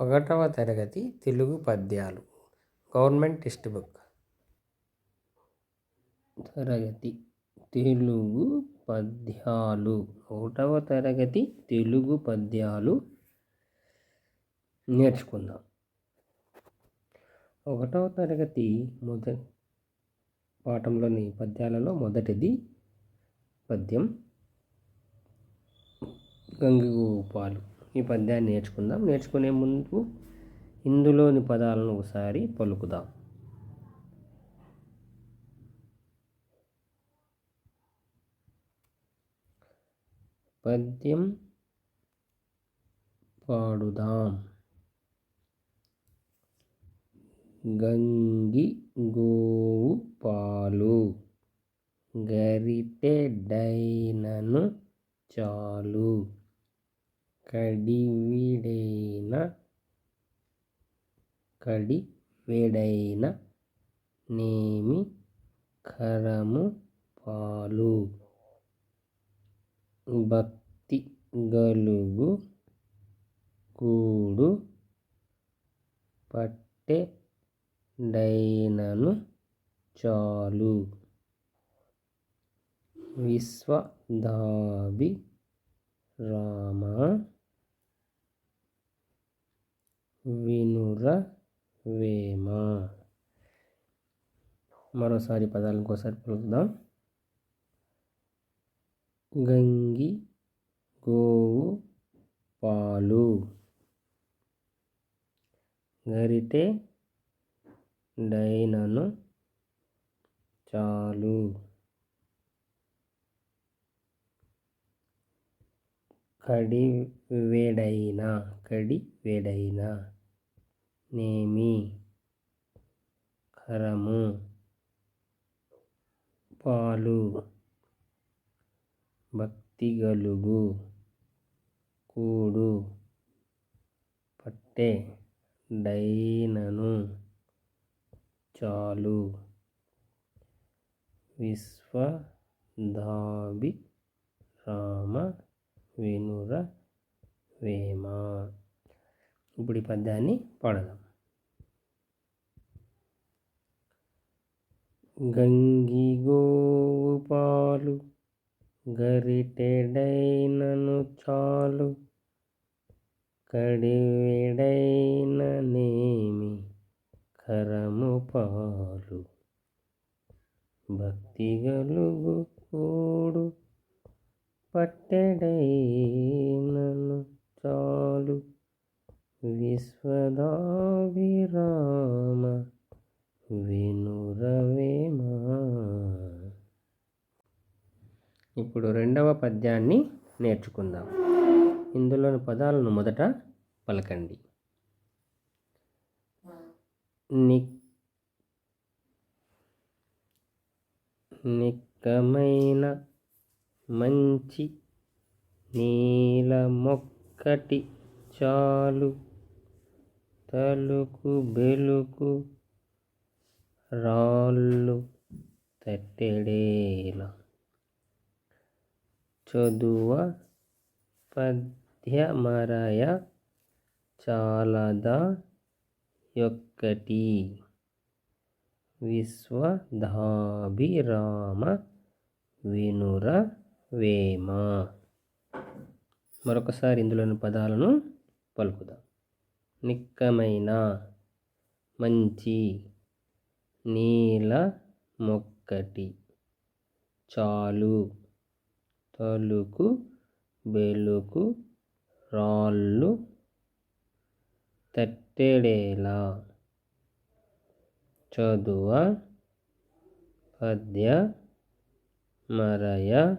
ఒకటవ తరగతి తెలుగు పద్యాలు. Government text book. తరగతి తెలుగు పద్యాలు. ఒకటవ తరగతి తెలుగు పద్యాలు. నేర్చుకుందాం. ఒకటవ తరగతి మొద పాఠంలోని పద్యాలలో మొదటిది పద్యం. గంగిగోపాలు. ఈ పద్యాన్ని నేర్చుకుందాం. నేర్చుకునే ముందు ఇందులోని పదాలను ఒకసారి పలుకుదాం. పద్యం పాడుదాం. గంగి గోవు పాలు గరిటెడైనను చాలు. కడివిడైన కడివేడైన నేమి కరము పాలు. భక్తి గలుగు కూడు పట్టే డైనను చాలు. విశ్వదాభి రామ వినుర వేమ? మరోసారి పదాలను ఇంకోసారి పలుకుదాం గంగి గోవు పాలు. గరితే డైనను చాలు. కడి వేడైన కడి వేడైన నేమి కరము పాలు భక్తి గలుగు కూడు పట్టే డైనను చాలు. విశ్వదాభి రామ వేణుర వేమ. ఇప్పుడు ఈ పద్యాన్ని పాడదాం. గంగి గోవు పాలు గరిటెడైనను చాలు కడివెడైన నేమి కరము పాలు. భక్తి గలుగు కూడు పట్టెడైనను చాలు. విశ్వదాభిరామ వినురవేమా. ఇప్పుడు రెండవ పద్యాన్ని నేర్చుకుందాం. ఇందులోని పదాలను మొదట పలకండి. ని నిక్కమైన మంచి నీల మొక్కటి చాలు. తలుకు బెలుకు రాళ్ళు తట్టెడేల చదువ పద్యమరయ చాలదా యొక్కటి? విశ్వధాభిరామ వినుర వేమ. మరొకసారి ఇందులోని పదాలను పలుకుదాం. నిక్కమైన మంచి నీల మొక్కటి చాలు తలుకు బెలుకు రాళ్ళు తట్టెడేలా చదువ పద్య మరయ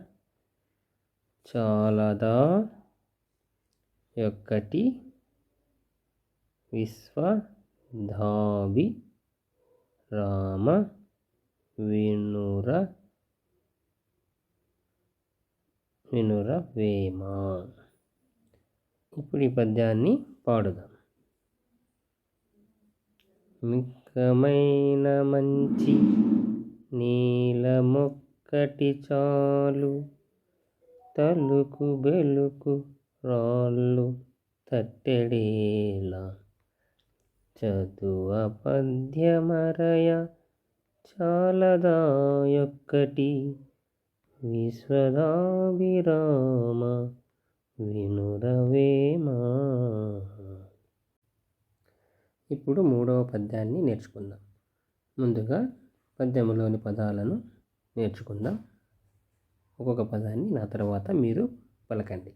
చాలదా యొక్కటి విశ్వధాభి రామ వినుర వినుర వేమ. ఇప్పుడు ఈ పద్యాన్ని పాడుదాం. మిక్కమైన మంచి నీల మొక్కటి చాలు. తలుకు బెలుకు రాళ్ళు తట్టెడేలా. చదువ పద్యమరయ చాలదాయొక్కటి విశ్వదాభిరామ వినురవేమా ఇప్పుడు మూడవ పద్యాన్ని నేర్చుకుందాం. ముందుగా పద్యములోని పదాలను నేర్చుకుందాం. ఒక్కొక్క పదాన్ని నా తర్వాత మీరు పలకండి.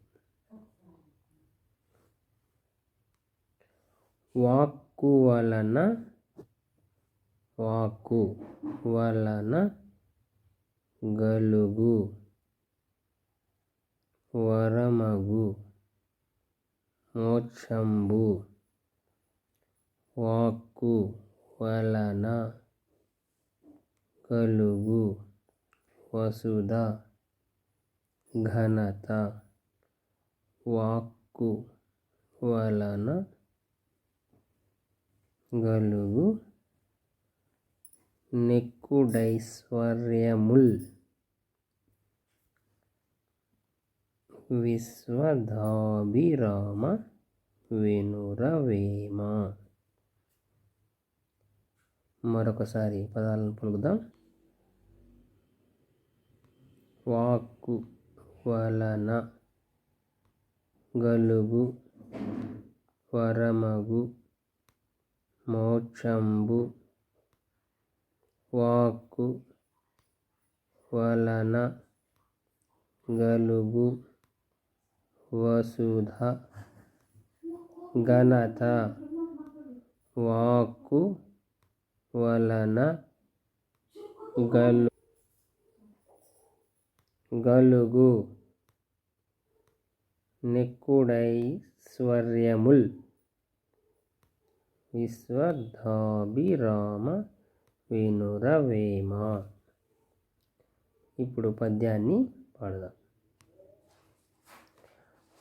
వాక్కు వలన వాక్కు వలన గలుగు వరమగు మోక్షంబు. వాక్కు వలన కలుగు వసుధ. ఘనత వాక్కు వలన గలుగు నెక్కుడైశ్వర్యముల్ విశ్వధాభిరామ వినురవేమ. మరొకసారి పదాలను పలుకుదాం వాక్కు వలన గలుగు వరమగు మోక్షంబు వాక్కు వలన గలుగు వసుధ ఘనత వాక్కు వలన గలు గలుగు. నెక్కుడైశ్వర్యముల్ విశ్వధాభిరామ వినురవేమ. ఇప్పుడు పద్యాన్ని పాడదాం.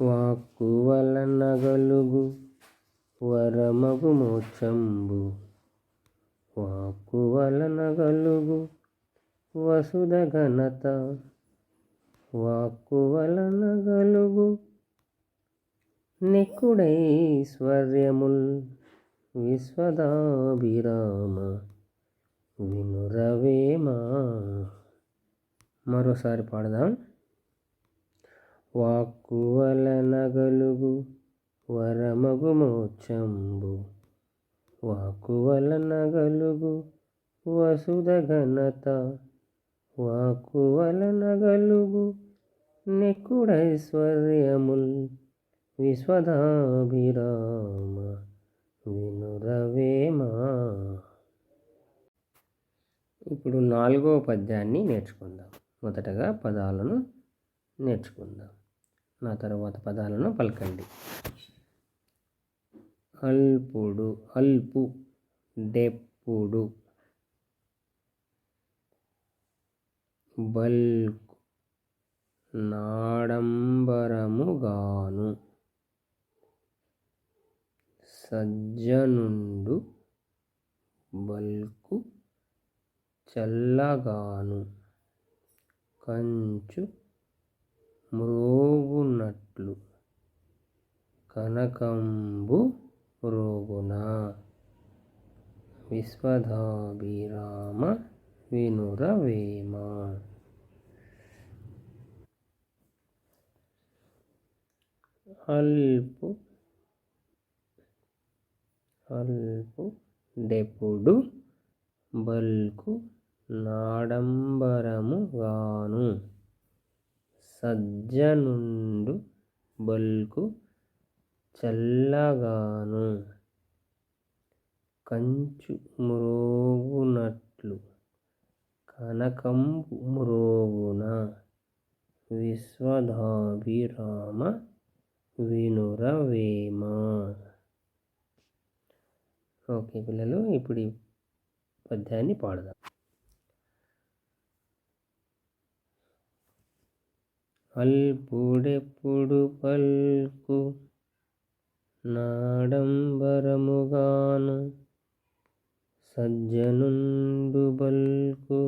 వాక్కు వలన గలుగు వరమగు మోక్షంబు. వాక్కు వలన గలుగు వసుధ ఘనత వాక్కు వలన గలుగు నిక్కుడైశ్వర్యముల్ విశ్వదాభిరామ వినురవేమా. మరోసారి పాడదాం. వాక్కు వలన గలుగు వరమగు మోక్షంబు. వాకు వలన గలుగు వసుధ ఘనత. వాకు వలన గలుగు నెక్కుడైశ్వర్యముల్ విశ్వదాభిరామ వినురవేమా ఇప్పుడు నాలుగో పద్యాన్ని నేర్చుకుందాం. మొదటగా పదాలను నేర్చుకుందాం. నా తర్వాత పదాలను పలకండి. అల్పుడు అల్పు డెప్పుడు బల్కు నాడంబరముగాను సజ్జనుండు బల్కు చల్లగాను కంచు మ్రోగునట్లు కనకంబు రోగున విశ్వధాభిరామ వినురవేమ అల్పు అల్పు డెపుడు బల్కు నాడంబరముగాను. సజ్జనుండు బల్కు చల్లగాను. కంచు మ్రోగునట్లు కనకంపు మ్రోగున విశ్వధాభిరామ వినురవేమ ఓకే పిల్లలు ఇప్పుడు ఈ పద్యాన్ని పాడదాం. అల్పుడెప్పుడు పల్కు నాడంబరముగాను సజ్జనుండు బల్కు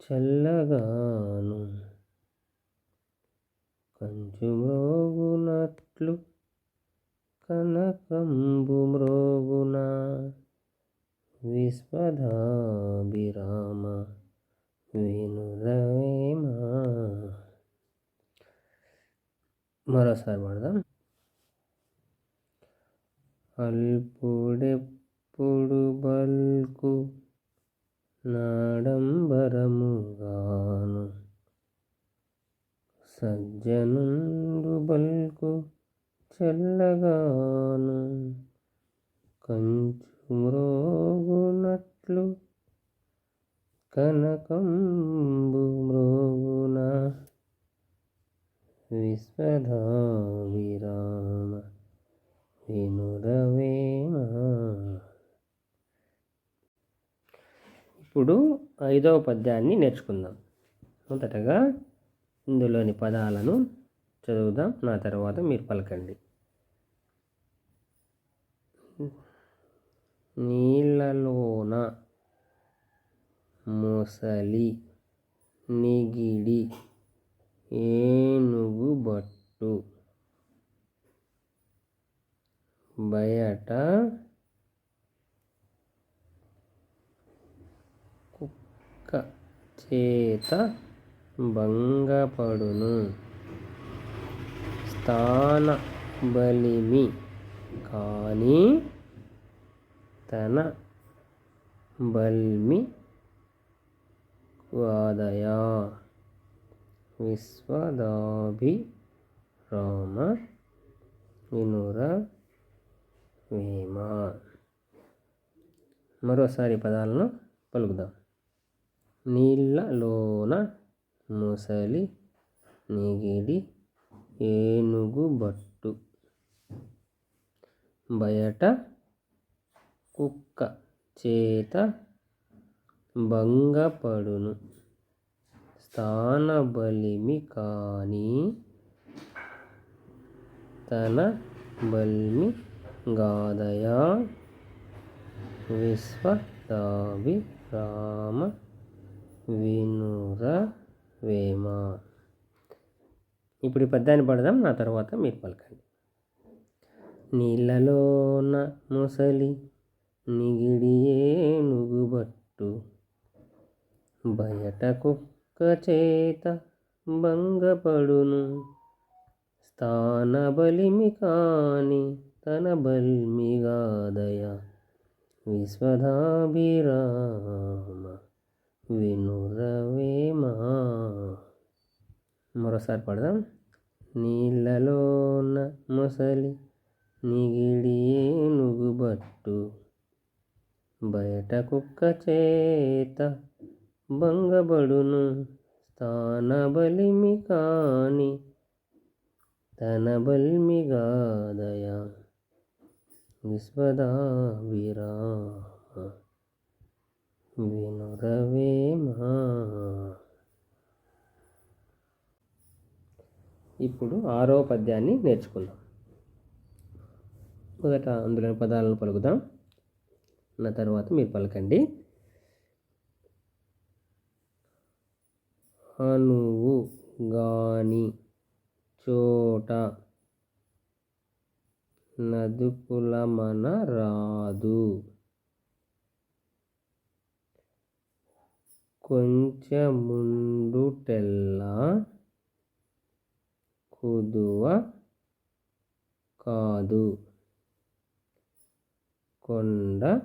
చల్లగాను కంచు మ్రోగునట్లు కనకంబు మ్రోగున విశ్వధాభిరామ వినురవేమ మరోసారి పడదాం. అల్పుడెప్పుడు బల్కు నాడంబరముగాను సజ్జనుండు బల్కు చెల్లగాను కంచు మ్రోగునట్లు కనకంబు మ్రోగున విశ్వధావిరామ వినురవేమ. ఇప్పుడు ఐదవ పద్యాన్ని నేర్చుకుందాం. మొదటగా ఇందులోని పదాలను చదువుదాం. నా తర్వాత మీరు పలకండి. నీళ్ళలోన మొసలి నిగిడి ఏనుగు బట్టు బయట కుక్క చేత భంగపడును. స్థాన బలిమి కానీ తన బల్మి వాదయ. విశ్వదాభి రామ వినుర వేమ. మరోసారి పదాలను పలుకుదాం. నీళ్ళలోన ముసలి నిగిడి ఏనుగు బట్టు. బయట కుక్క చేత భంగపడును. స్థానబలిమి కానీ తన బల్మి గాదయా. విశ్వదాభి రామ వినుర వేమ. ఇప్పుడు ఈ పద్యాన్ని పడదాం నా తర్వాత మీరు పలకండి. నీళ్ళలోన ముసలి నిగిడియే నుగుబట్టు బయట కుక్క చేత భంగపడును స్థాన బలిమి కాని తన బల్మిగాదయ విశ్వధాభిరామ. వినురవేమా మరోసారి పడదాం. నీళ్ళలోన మొసలి నిగిడి ఏనుగుబట్టు బయట కుక్క చేత భంగబడును స్థాన బలిమి కాని తన బల్మిగాదయ విశ్వదా వినురవేమా ఇప్పుడు ఆరో పద్యాన్ని నేర్చుకుందాం. మొదట అందులోని పదాలను పలుకుదాం. నా తర్వాత మీరు పలకండి. అనువు గాని చోట నదుకులమన రాదు. కొంచెముండుటెల్లా కుదువ కాదు. కొండ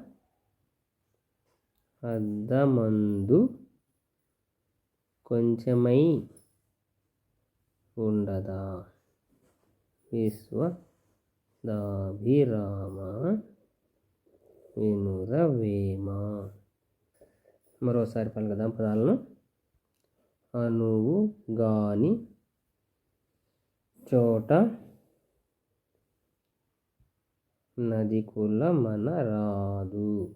అద్దమందు కొంచెమై ఉండదా? విశ్వ దాభిరామ వినురవేమ మరోసారి పలుకదాం పదాలను అనువు గాని చోట నది కుల మన రాదు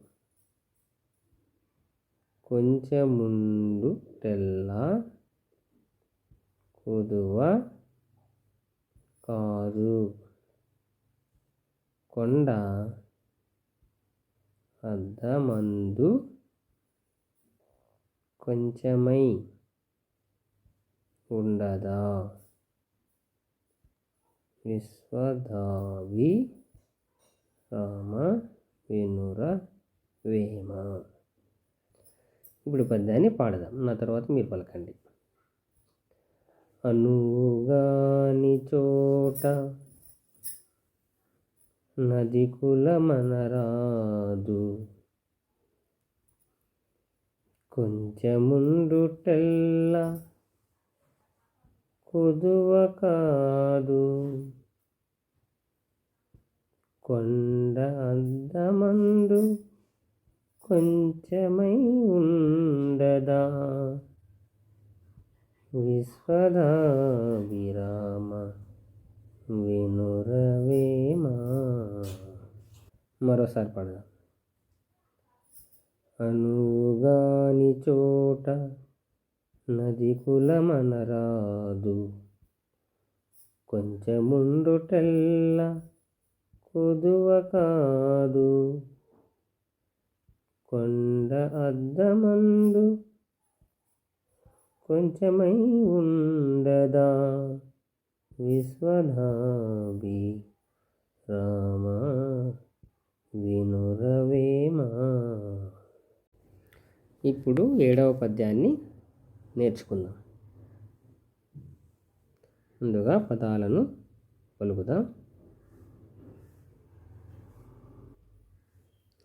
కొంచెముండు తెల్ల కుదువ కాదు. కొండ అద్దమందు కొంచెమై ఉండదా? విశ్వధావి రామ వినుర వేమ. ఇప్పుడు పద్యాన్ని పాడదాం. నా తర్వాత మీరు పలకండి. అనుగాని చోట నది కులమనరాదు కొంచెముండుటెల్ల కుదువ కాదు కొండ అద్దమందు కొంచెమై ఉండదా? విశ్వద విరామ వినురవేమా? మరోసారి పడదాం. అనుగాని చోట నది కులమనరాదు. కొంచెముండుటెల్ల కొదువ కాదు. కొండ అద్దమందు కొంచెమై ఉండదా విశ్వధాభి రామ వినురవేమా ఇప్పుడు ఏడవ పద్యాన్ని నేర్చుకుందాం. ముందుగా పదాలను పలుకుదాం.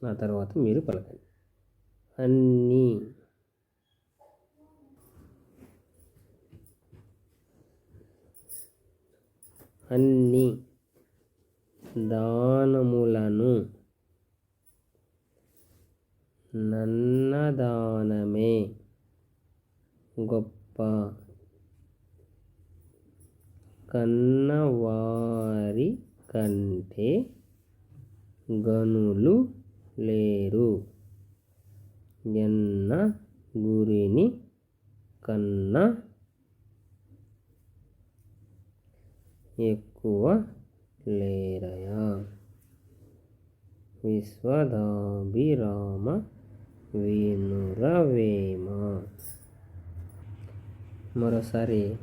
ఆ తర్వాత మీరు పలకండి. అన్నీ. అన్ని. దానములను నన్నదానమే గొప్ప కన్నవారి కంటే గనులు లేరు. ఎన్న గురిని కన్నా ఎక్కువ లేరయా? విశ్వదాభిరామ వినురవేమ? మరోసారి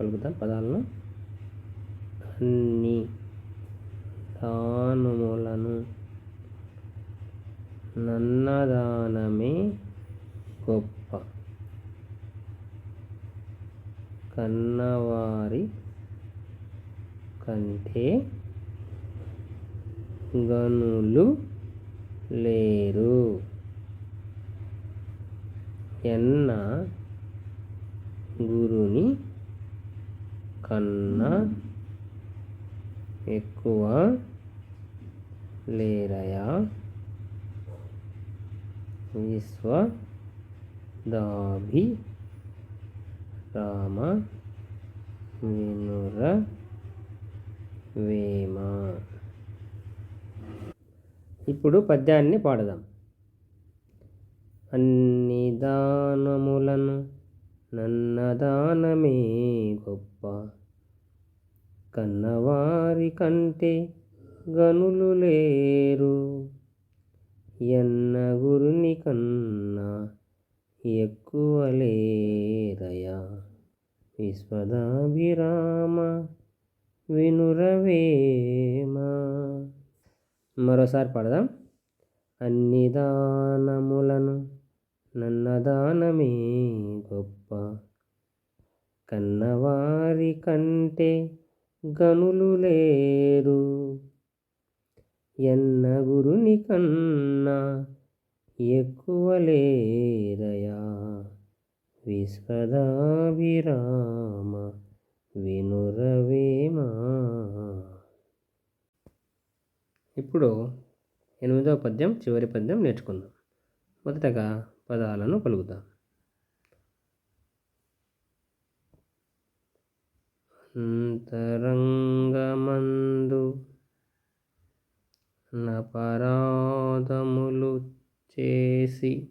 పలుకుతాం పదాలను. అన్ని దానములను నన్నదానమే గొప్ప. కన్నవారి కంటే గనులు లేరు. ఎన్న గురుని కన్నా ఎక్కువ లేరయా? విశ్వదాభి రామ వినుర వేమ. ఇప్పుడు పద్యాన్ని పాడదాం. అన్ని దానములను నన్నదానమే గొప్ప. కన్నవారి కంటే గనులు లేరు. ఎన్న గురుని కన్నా ఎక్కువ లేరయా? విశ్వదాభిరామ వినురవేమా. మరోసారి పడదాం. అన్ని దానములను నన్నదానమే గొప్ప. కన్నవారి కంటే గనులు లేరు. ఎన్న గురుని కన్నా ఎక్కువ లేరయా? విశ్వదాభిరామ వినురవేమా? ఇప్పుడు ఎనిమిదవ పద్యం చివరి పద్యం నేర్చుకుందాం. మొదటగా పదాలను పలుకుదాం అంతరంగమందు నపరాధములు చేసి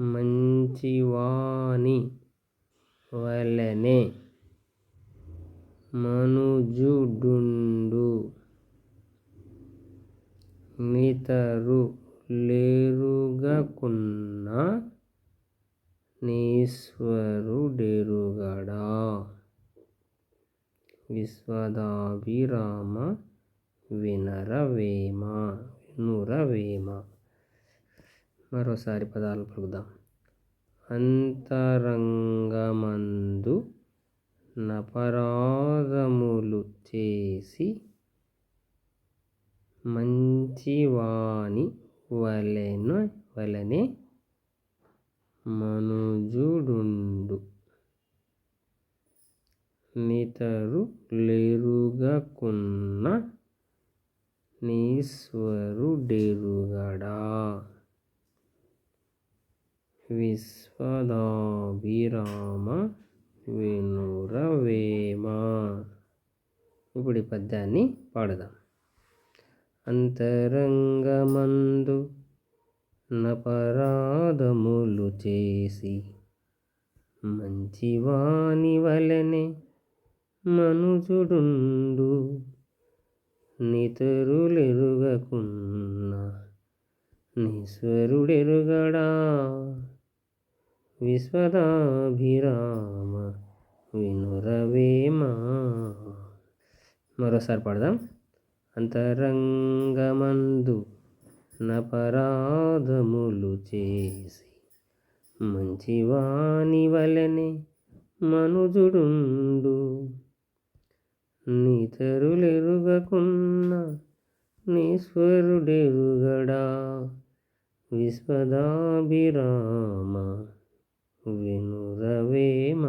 మంచివాని వలనే మనుజుడుండు. మితరు లేరుగకున్న నీశ్వరుడెరుగడా? విశ్వదాభిరామ వినరవేమ వినురవేమ. మరోసారి పదాలు పలుకుదాం. అంతరంగమందు నపరాధములు చేసి మంచివాని వలెను వలనే మనుజుడుండు. నితరు లెరుగకున్న నీశ్వరుడెరుగడా. విశ్వదాభిరామ వినురవేమ. ఇప్పుడు ఈ పద్యాన్ని పాడదాం. అంతరంగమందు నపరాధములు చేసి మంచివాని వలనే మనుజుడుండు. నితరులెరుగకున్నా నీశ్వరుడెరుగడా విశ్వదాభిరామ వినురవేమా? మరోసారి పడదాం. అంతరంగమందు నపరాధములు చేసి మంచివాని వలనే మనుజుడుండు. నితరులెరుగకున్న నీశ్వరుడెరుగడా? విశ్వదాభిరామ వినురవేమ